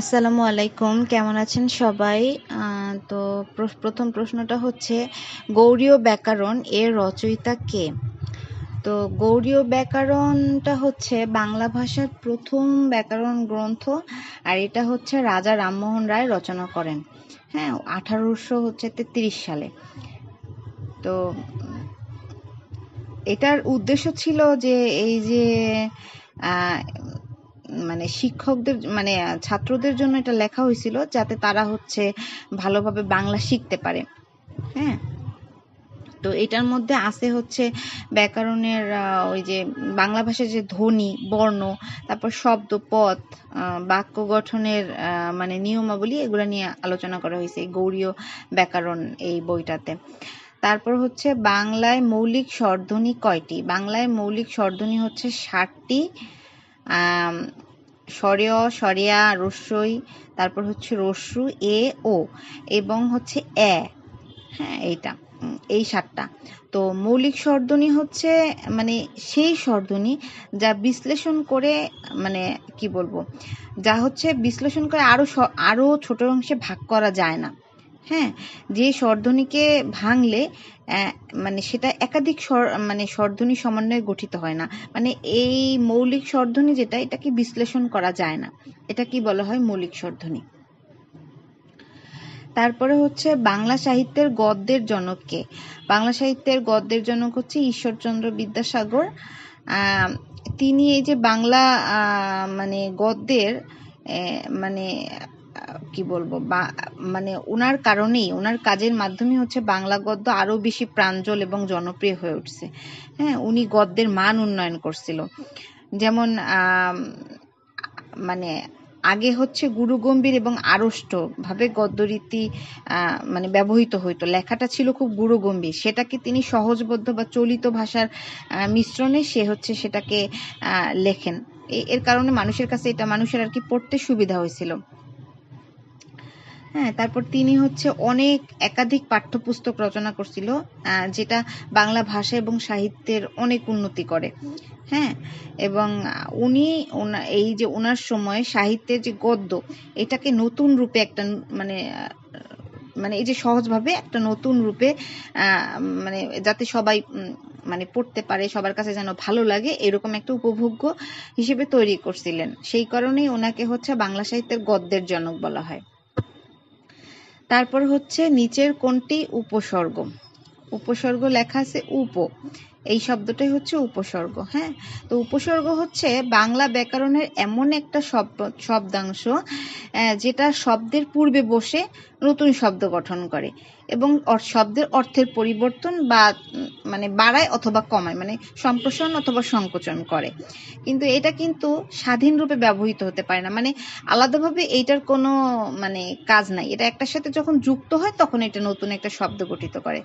আসসালামু আলাইকুম, কেমন আছেন সবাই? তো প্রথম প্রশ্নটা হচ্ছে, গৌরীয় ব্যাকরণ এর রচয়িতা কে? তো গৌরীয় ব্যাকরণটা হচ্ছে বাংলা ভাষার প্রথম ব্যাকরণ গ্রন্থ, আর এটা হচ্ছে রাজা রামমোহন রায় রচনা করেন। হ্যাঁ আঠারোশো হচ্ছে তেত্রিশ সালে। তো এটার উদ্দেশ্য ছিল যে, এই যে মানে শিক্ষকদের মানে ছাত্রদের জন্য এটা লেখা হয়েছিল যাতে তারা হচ্ছে ভালোভাবে বাংলা শিখতে পারে। হ্যাঁ? তো এটার মধ্যে আছে হচ্ছে ব্যাকরণের ওই যে বাংলা ভাষার যে ধ্বনি বর্ণ তারপর শব্দ আহ, বাক্য গঠনের মানে নিয়মাবলী এগুলো নিয়ে আলোচনা করা হয়েছে গৌরীয় ব্যাকরণ এই বইটাতে। তারপর হচ্ছে বাংলায় মৌলিক স্বরধ্বনি কয়টি? বাংলায় মৌলিক স্বরধ্বনি হচ্ছে ষাটটি স্বরেয় স্বরেয়া রস্যই, তারপর হচ্ছে রস্যু, এ, ও এবং হচ্ছে এ। হ্যাঁ এইটা এই সাতটা। তো মৌলিক স্বরধ্বনি হচ্ছে মানে সেই স্বরধ্বনি যা বিশ্লেষণ করে মানে কি বলব, যা হচ্ছে বিশ্লেষণ করে আরও স- আরও ছোট অংশে ভাগ করা যায় না। হ্যাঁ যে স্বরধ্বনিকে ভাঙলে মানে সেটা একাধিক স্বর মানে স্বরধ্বনি সমন্বয়ে গঠিত হয় না। মানে এই মৌলিক স্বরধ্বনি যেটা, এটাকে বিশ্লেষণ করা যায় না। এটা কি বলা হয় মৌলিক স্বরধ্বনি? তারপরে হচ্ছে বাংলা সাহিত্যের গদ্যের জনককে। বাংলা সাহিত্যের গদ্যের জনক হচ্ছে ঈশ্বরচন্দ্র বিদ্যাসাগর। তিনি এই যে বাংলা মানে গদ্যের মানে কি বলব মানে ওনার কারণেই ওনার কাজের মাধ্যমে হচ্ছে বাংলা গদ্য আরও বেশি প্রাঞ্জল এবং জনপ্রিয় হয়ে উঠছে। হ্যাঁ উনি গদ্যের মান উন্নয়ন করছিল। যেমন মানে আগে হচ্ছে গুরুগম্ভীর এবং আড়ষ্ট ভাবে গদ্যরীতি মানে ব্যবহৃত হইতো। লেখাটা ছিল খুব গুরুগম্ভীর সেটাকে তিনি সহজবোধ্য বা চলিত ভাষার মিশ্রণে সে হচ্ছে সেটাকে লেখেন। এর কারণে মানুষের কাছে এটা, মানুষের আর কি পড়তে সুবিধা হয়েছিল। হ্যাঁ তারপর তিনি হচ্ছে অনেক একাধিক পাঠ্যপুস্তক রচনা করছিল যেটা বাংলা ভাষা এবং সাহিত্যের অনেক উন্নতি করে। হ্যাঁ এবং উনি এই যে ওনার সময় সাহিত্যের যে গদ্য, এটাকে নতুন রূপে একটা মানে মানে এই যে সহজভাবে একটা নতুন রূপে মানে যাতে সবাই মানে পড়তে পারে, সবার কাছে যেন ভালো লাগে, এরকম একটা উপভোগ্য হিসেবে তৈরি করছিলেন। সেই কারণেই ওনাকে হচ্ছে বাংলা সাহিত্যের গদ্যের জনক বলা হয়। তারপর হচ্ছে নিচের কোনটি উপসর্গ? উপসর্গ লেখা আছে উপ। এই শব্দটাই হচ্ছে উপসর্গ হ্যাঁ? তো উপসর্গ হচ্ছে বাংলা ব্যাকরণের এমন একটা শব্দ, শব্দাংশ যেটা শব্দের পূর্বে বসে নতুন শব্দ গঠন করে এবং শব্দের অর্থের পরিবর্তন বা মানে বাড়ায় অথবা কমায় মানে সম্প্রসারণ অথবা সংকোচন করে। কিন্তু এটা কিন্তু স্বাধীন রূপে ব্যবহৃত হতে পারে না। মানে আলাদাভাবে এইটার কোনো মানে কাজ নাই। এটা একটার সাথে যখন যুক্ত হয়, তখন এটা নতুন একটা শব্দ গঠিত করে।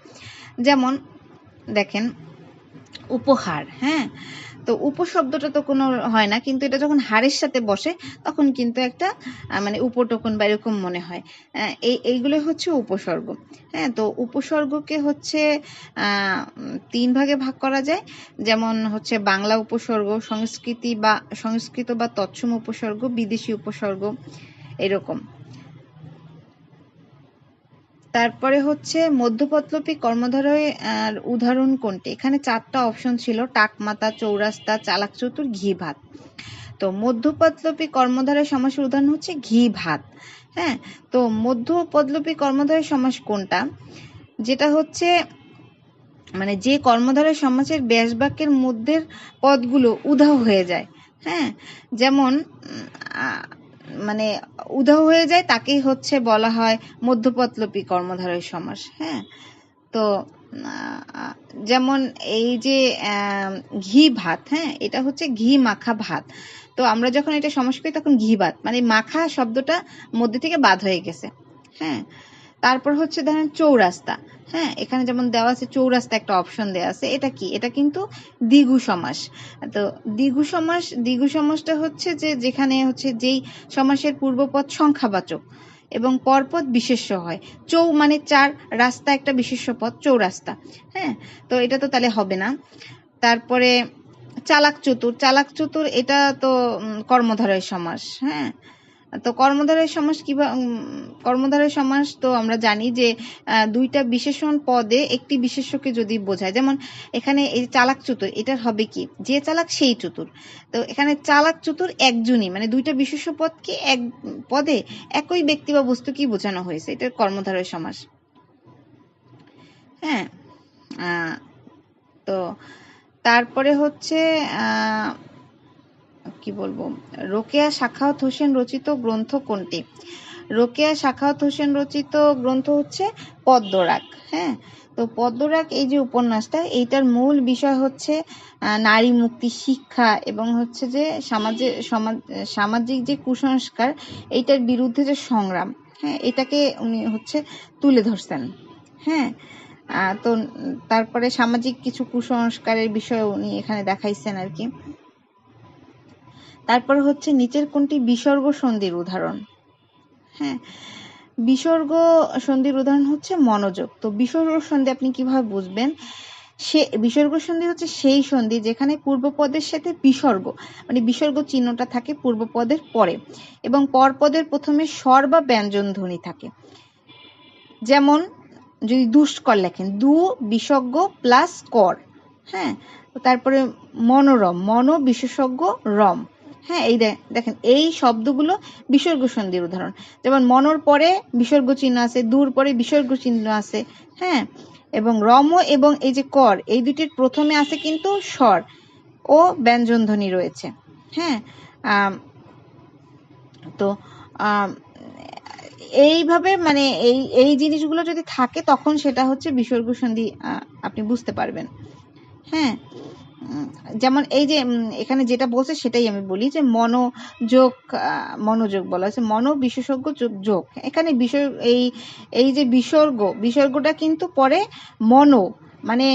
যেমন, দেখেন উপহার হ্যাঁ? তো উপশব্দটা তো কোনো হয় না, কিন্তু এটা যখন হারের সাথে বসে, তখন কিন্তু একটা মানে উপটোকন বা এরকম মনে হয়। এই, এইগুলো হচ্ছে উপসর্গ হ্যাঁ? তো উপসর্গকে হচ্ছে তিন ভাগে ভাগ করা যায়। যেমন হচ্ছে বাংলা উপসর্গ, সংস্কৃতি বা, সংস্কৃত বা তৎসম উপসর্গ, বিদেশি উপসর্গ, এরকম। তারপরে হচ্ছে মধ্যপত্লপী কর্মধারয়, আর উদাহরণ কোনটি? এখানে চারটা অপশন ছিল, টাকমাতা, চৌরাস্তা চালাক চতুর ঘি ভাত। তো মধ্যপদলোপী কর্মধারয় সমাসের উদাহরণ হচ্ছে ঘি ভাত। হ্যাঁ তো মধ্যপদলোপী কর্মধারয় সমাস কোনটা? যেটা হচ্ছে মানে যে কর্মধারয় সমাসের ব্যাস বাক্যের মধ্যের পদগুলো উধাও হয়ে যায়। হ্যাঁ যেমন মানে উধাও হয়ে যায়, তাকেই হচ্ছে বলা হয় মধ্যপতলপী কর্মধারয় সমাস হ্যাঁ? তো যেমন এই যে ঘি ভাত হ্যাঁ? এটা হচ্ছে ঘি মাখা ভাত। তো আমরা যখন এটা সমাস করি, তখন ঘি ভাত মানে মাখা শব্দটা মধ্যে থেকে বাদ হয়ে গেছে হ্যাঁ? তারপর হচ্ছে ধরেন চৌরাস্তা। হ্যাঁ এখানে যেমন দেওয়া আছে চৌরাস্তা একটা অপশন দেওয়া আছে। এটা কি? এটা কিন্তু দ্বিগু সমাস। তো দ্বিগু সমাস দ্বিগু সমাসটা হচ্ছে যে যেখানে হচ্ছে যেই সমাসের পূর্বপদ সংখ্যাবাচক এবং পরপদ বিশেষ্য হয়। চৌ মানে চার, রাস্তা একটা বিশেষ্য পদ, চৌরাস্তা। হ্যাঁ তো এটা তো তাহলে হবে না। তারপরে চালাক চতুর চালাক চতুর এটা তো কর্মধারয় সমাস। হ্যাঁ তো কর্মধারয় সমাস কীভাবে কর্মধারয় সমাস তো আমরা জানি যে দুইটা বিশেষণ পদে একটি বিশেষ্যকে যদি বোঝায়, যেমন এখানে এই চালাক চতুর, এটার হবে কি? যে চালাক সেই চতুর। তো এখানে চালাক চতুর একজনই মানে দুইটা বিশেষ্য পদকে এক, পদে একই ব্যক্তি বা বস্তু কি বোঝানো হয়েছে? এটার কর্মধারয় সমাস। হ্যাঁ তো তারপরে হচ্ছে কি বলব? রোকেয়া সাখাওয়াত হোসেন রচিত গ্রন্থ কোনটি? রোকেয়া সাখাওয়াত হোসেন রচিত গ্রন্থ হচ্ছে পদ্মরাগ হ্যাঁ? তো পদ্মরাগ এই যে উপন্যাসটা, এইটার মূল বিষয় হচ্ছে নারী মুক্তি শিক্ষা এবং হচ্ছে যে সমাজে, সমাজ, সামাজিক যে কুসংস্কার, এইটার বিরুদ্ধে যে সংগ্রাম হ্যাঁ? এটাকে উনি হচ্ছে তুলে ধরছেন হ্যাঁ? তো তারপরে সামাজিক কিছু কুসংস্কারের বিষয় উনি এখানে দেখাইছেন আর কি। তারপর হচ্ছে নিচের কোনটি বিসর্গ সন্ধির উদাহরণ? হ্যাঁ বিসর্গ সন্ধির উদাহরণ হচ্ছে মনোযোগ। তো বিসর্গ সন্ধি আপনি কীভাবে বুঝবেন? সে, বিসর্গ সন্ধি হচ্ছে সেই সন্ধি যেখানে পূর্বপদের সাথে বিসর্গ মানে বিসর্গ চিহ্নটা থাকে পূর্বপদের পরে এবং পরপদের প্রথমে স্বর বা ব্যঞ্জন ধ্বনি থাকে। যেমন, যদি দুষ্কর লেখেন, দু বিসর্গ প্লাস কর হ্যাঁ? তারপরে মনোরম, মনো বিশেষজ্ঞ রম। হ্যাঁ এই দেখেন, এই শব্দগুলো বিসর্গ সন্ধির উদাহরণ। যেমন মনর পরে বিসর্গ চিহ্ন আছে, দূর পরে বিসর্গ চিহ্ন আছে হ্যাঁ? এবং রম এবং এই যে কর, এই দুটির প্রথমে আছে কিন্তু স্বর ও ব্যঞ্জনধ্বনি রয়েছে হ্যাঁ? তো এইভাবে মানে এই এই জিনিসগুলো যদি থাকে, তখন সেটা হচ্ছে বিসর্গ সন্ধি আপনি বুঝতে পারবেন হ্যাঁ? যেমন এই যে এখানে যেটা বলছে সেটাই আমি বলি যে মনোযোগ মনোযোগ বলা হচ্ছে মনো বিশেষজ্ঞ যোগ। এখানে বিষয়, এই এই যে বিসর্গ, বিসর্গটা কিন্তু পরে মনো মানে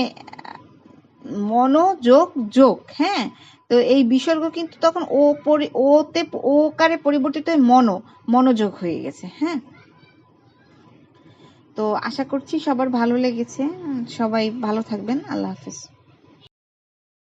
মনোযোগ, যোগ হ্যাঁ? তো এই বিসর্গ কিন্তু তখন ও পরি, ওতে, ওকারে পরিবর্তিত হয়ে মনো, মনোযোগ হয়ে গেছে হ্যাঁ? তো আশা করছি সবার ভালো লেগেছে। সবাই ভালো থাকবেন। আল্লাহ হাফেজ।